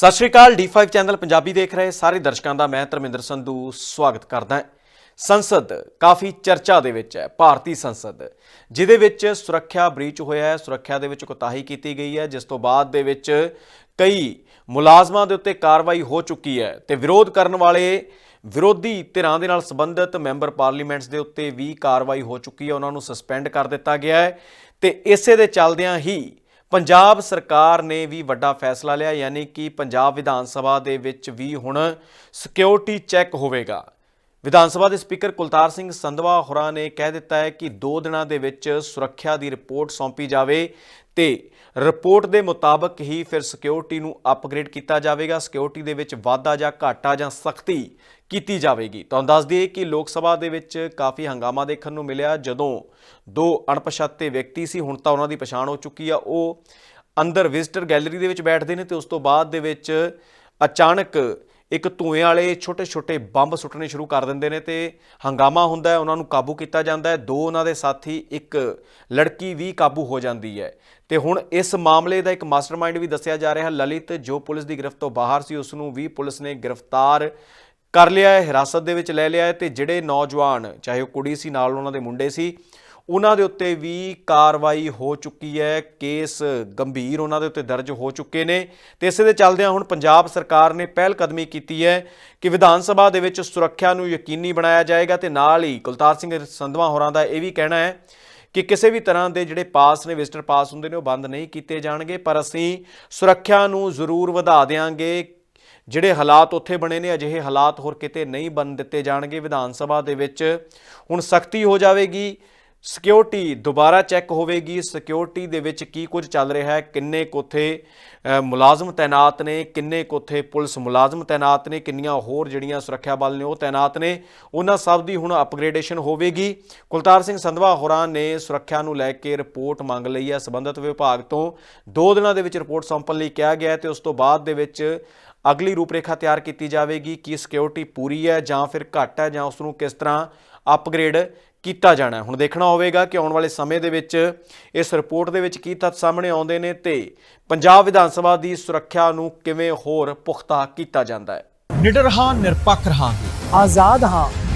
ਸਤਿ ਸ਼੍ਰੀ ਅਕਾਲ D5 channel Punjabi ਦੇਖ ਰਹੇ ਸਾਰੇ ਦਰਸ਼ਕਾਂ ਦਾ ਮੈਂ ਧਰਮਿੰਦਰ ਸੰਧੂ ਸਵਾਗਤ ਕਰਦਾ ਹਾਂ। ਸੰਸਦ ਕਾਫੀ ਚਰਚਾ ਦੇ ਵਿੱਚ ਹੈ, ਭਾਰਤੀ ਸੰਸਦ, ਜਿਹਦੇ ਵਿੱਚ ਸੁਰੱਖਿਆ ਬ੍ਰੀਚ ਹੋਇਆ ਹੈ, ਸੁਰੱਖਿਆ ਦੇ ਵਿੱਚ ਕੋਤਾਹੀ ਕੀਤੀ ਗਈ ਹੈ, ਜਿਸ ਤੋਂ ਬਾਅਦ ਦੇ ਵਿੱਚ ਕਈ ਮੁਲਾਜ਼ਮਾਂ ਦੇ ਉੱਤੇ ਕਾਰਵਾਈ ਹੋ ਚੁੱਕੀ ਹੈ ਤੇ ਵਿਰੋਧ ਕਰਨ ਵਾਲੇ ਵਿਰੋਧੀ ਧਿਰਾਂ ਦੇ ਨਾਲ ਸੰਬੰਧਿਤ ਮੈਂਬਰ ਪਾਰਲੀਮੈਂਟਸ ਦੇ ਉੱਤੇ ਵੀ ਕਾਰਵਾਈ ਹੋ ਚੁੱਕੀ ਹੈ, ਉਹਨਾਂ ਨੂੰ ਸਸਪੈਂਡ ਕਰ ਦਿੱਤਾ ਗਿਆ ਹੈ ਤੇ ਇਸੇ ਦੇ ਚੱਲਦਿਆਂ ਹੀ ਪੰਜਾਬ ਸਰਕਾਰ ਨੇ ਵੀ ਵੱਡਾ ਫੈਸਲਾ ਲਿਆ, ਯਾਨੀ ਕਿ ਪੰਜਾਬ ਵਿਧਾਨ ਸਭਾ ਦੇ ਵਿੱਚ ਵੀ ਹੁਣ ਸਿਕਿਉਰਿਟੀ ਚੈੱਕ ਹੋਵੇਗਾ। ਵਿਧਾਨ ਸਭਾ ਦੇ ਸਪੀਕਰ ਕੁਲਤਾਰ ਸਿੰਘ ਸੰਧਵਾ ਹੋਰਾਂ ਨੇ ਕਹਿ ਦਿੱਤਾ ਹੈ ਕਿ 2 ਦਿਨਾਂ ਦੇ ਵਿੱਚ ਸੁਰੱਖਿਆ ਦੀ ਰਿਪੋਰਟ ਸੌਂਪੀ ਜਾਵੇ ਤੇ ਰਿਪੋਰਟ ਦੇ ਮੁਤਾਬਕ ਹੀ ਫਿਰ ਸਿਕਿਉਰਿਟੀ ਨੂੰ ਅਪਗ੍ਰੇਡ ਕੀਤਾ ਜਾਵੇਗਾ। ਸਿਕਿਉਰਿਟੀ ਦੇ ਵਿੱਚ ਵਾਧਾ ਜਾਂ ਘਾਟਾ ਜਾਂ ਸਖਤੀ ਕੀਤੀ ਜਾਵੇਗੀ। ਤੁਹਾਨੂੰ ਦੱਸ ਦਈਏ ਕਿ ਲੋਕ ਸਭਾ ਦੇ ਵਿੱਚ ਕਾਫੀ ਹੰਗਾਮਾ ਦੇਖਣ ਨੂੰ ਮਿਲਿਆ। ਜਦੋਂ ਦੋ ਅਣਪਛਾਤੇ ਵਿਅਕਤੀ ਸੀ, ਹੁਣ ਤਾਂ ਉਹਨਾਂ ਦੀ ਪਛਾਣ ਹੋ ਚੁੱਕੀ ਆ। ਉਹ ਅੰਦਰ ਵਿਜ਼ਟਰ ਗੈਲਰੀ ਦੇ ਵਿੱਚ ਬੈਠਦੇ ਨੇ ਤੇ ਉਸ ਤੋਂ ਬਾਅਦ ਦੇ ਵਿੱਚ ਅਚਾਨਕ ਇੱਕ ਧੂਏ ਵਾਲੇ ਛੋਟੇ-ਛੋਟੇ ਬੰਬ ਸੁੱਟਣੇ ਸ਼ੁਰੂ ਕਰ ਦਿੰਦੇ ਨੇ ਤੇ ਹੰਗਾਮਾ ਹੁੰਦਾ ਹੈ, ਉਹਨਾਂ ਨੂੰ ਕਾਬੂ ਕੀਤਾ ਜਾਂਦਾ ਹੈ। ਦੋ ਉਹਨਾਂ ਦੇ ਸਾਥੀ, ਇੱਕ ਲੜਕੀ ਵੀ ਕਾਬੂ ਹੋ ਜਾਂਦੀ ਹੈ। ਤੇ ਹੁਣ ਇਸ ਮਾਮਲੇ ਦਾ ਇੱਕ ਮਾਸਟਰਮਾਈਂਡ ਵੀ ਦੱਸਿਆ ਜਾ ਰਿਹਾ। ਲਲਿਤ, ਜੋ ਪੁਲਿਸ ਦੀ ਗ੍ਰਿਫਤ ਤੋਂ ਬਾਹਰ ਸੀ, ਉਸ ਨੂੰ ਵੀ ਪੁਲਿਸ ਨੇ ਗ੍ਰਿਫਤਾਰ ਕਰ ਲਿਆ ਹੈ, ਹਿਰਾਸਤ ਦੇ ਵਿੱਚ ਲੈ ਲਿਆ ਹੈ ਤੇ ਜਿਹੜੇ ਨੌਜਵਾਨ, ਚਾਹੇ ਉਹ ਕੁੜੀ ਸੀ, ਨਾਲ ਉਹਨਾਂ ਦੇ ਮੁੰਡੇ ਸੀ ਉਹਨਾਂ ਦੇ ਉੱਤੇ ਵੀ ਕਾਰਵਾਈ ਹੋ ਚੁੱਕੀ ਹੈ। ਕੇਸ ਗੰਭੀਰ ਉਹਨਾਂ ਦੇ ਉੱਤੇ ਦਰਜ ਹੋ ਚੁੱਕੇ ਨੇ। ਤੇ ਇਸੇ ਦੇ ਚੱਲਦਿਆਂ ਹੁਣ ਪੰਜਾਬ ਸਰਕਾਰ ਨੇ ਪਹਿਲ ਕਦਮੀ ਕੀਤੀ ਹੈ ਕਿ ਵਿਧਾਨ ਸਭਾ ਦੇ ਵਿੱਚ ਸੁਰੱਖਿਆ ਨੂੰ ਯਕੀਨੀ ਬਣਾਇਆ ਜਾਏਗਾ ਤੇ ਨਾਲ ਹੀ ਕੁਲਤਾਰ ਸਿੰਘ ਸੰਧਵਾ ਹੋਰਾਂ ਦਾ ਇਹ ਵੀ ਕਹਿਣਾ ਹੈ ਕਿ ਕਿਸੇ ਵੀ ਤਰ੍ਹਾਂ ਦੇ ਜਿਹੜੇ ਪਾਸ ਨੇ ਵਿਜ਼ਟਰ ਪਾਸ ਹੁੰਦੇ ਨੇ, ਉਹ ਬੰਦ ਨਹੀਂ ਕੀਤੇ ਜਾਣਗੇ। ਪਰ ਅਸੀਂ ਸੁਰੱਖਿਆ ਨੂੰ ਜ਼ਰੂਰ ਵਧਾ ਦੇਵਾਂਗੇ ਜਿਹੜੇ ਹਾਲਾਤ ਉੱਥੇ ਬਣੇ ਨੇ, ਅਜਿਹੇ ਹਾਲਾਤ ਹੋਰ ਕਿਤੇ ਨਹੀਂ ਬਣ ਦਿੱਤੇ ਜਾਣਗੇ। ਵਿਧਾਨ ਸਭਾ ਦੇ ਵਿੱਚ ਹੁਣ ਸਖਤੀ ਹੋ ਜਾਵੇਗੀ। ਸਿਕਿਉਰਿਟੀ ਦੁਬਾਰਾ ਚੈੱਕ ਹੋਵੇਗੀ। ਸਿਕਿਉਰਿਟੀ ਦੇ ਵਿੱਚ ਕੀ ਕੁਝ ਚੱਲ ਰਿਹਾ ਹੈ? ਕਿੰਨੇ ਕੋਥੇ ਮੁਲਾਜ਼ਮ ਤਾਇਨਾਤ ਨੇ? ਕਿੰਨੇ ਕੋਥੇ ਪੁਲਿਸ ਮੁਲਾਜ਼ਮ ਤਾਇਨਾਤ ਨੇ? ਕਿੰਨੀਆਂ ਹੋਰ ਜਿਹੜੀਆਂ ਸੁਰੱਖਿਆ ਬਲ ਨੇ ਉਹ ਤਾਇਨਾਤ ਨੇ? ਉਹਨਾਂ ਸਭ ਦੀ ਹੁਣ ਅਪਗ੍ਰੇਡੇਸ਼ਨ ਹੋਵੇਗੀ। ਕੁਲਤਾਰ ਸਿੰਘ ਸੰਧਵਾ ਹੋਰਾਂ ਨੇ ਸੁਰੱਖਿਆ ਨੂੰ ਲੈ ਕੇ ਰਿਪੋਰਟ ਮੰਗ ਲਈ ਹੈ। ਸੰਬੰਧਿਤ ਵਿਭਾਗ ਤੋਂ 2 ਦਿਨਾਂ ਦੇ ਵਿੱਚ ਰਿਪੋਰਟ ਸੌਂਪਣ ਲਈ ਕਿਹਾ ਗਿਆ ਹੈ ਤੇ ਉਸ ਤੋਂ ਬਾਅਦ ਦੇ ਵਿੱਚ ਅਗਲੀ ਰੂਪਰੇਖਾ ਤਿਆਰ ਕੀਤੀ ਜਾਵੇਗੀ। ਕਿ ਸਿਕਿਉਰਿਟੀ ਪੂਰੀ ਹੈ ਜਾਂ ਫਿਰ ਘੱਟ ਹੈ ਜਾਂ ਉਸ ਨੂੰ ਕਿਸ ਤਰ੍ਹਾਂ ਅਪਗ੍ਰੇਡ ਕੀਤਾ ਜਾਣਾ ਹੈ। ਹੁਣ ਦੇਖਣਾ ਹੋਵੇਗਾ ਕਿ ਆਉਣ ਵਾਲੇ ਸਮੇਂ ਦੇ ਵਿੱਚ ਇਸ ਰਿਪੋਰਟ ਦੇ ਵਿੱਚ ਕੀ ਤੱਥ ਸਾਹਮਣੇ ਆਉਂਦੇ ਨੇ ਤੇ ਪੰਜਾਬ ਵਿਧਾਨ ਸਭਾ ਦੀ ਸੁਰੱਖਿਆ ਨੂੰ ਕਿਵੇਂ ਹੋਰ ਪੁਖਤਾ ਕੀਤਾ ਜਾਂਦਾ ਹੈ। ਨਿਡਰ ਹਾਂ ਨਿਰਪੱਖ ਰਹਾਂਗੇ। ਆਜ਼ਾਦ ਹਾਂ।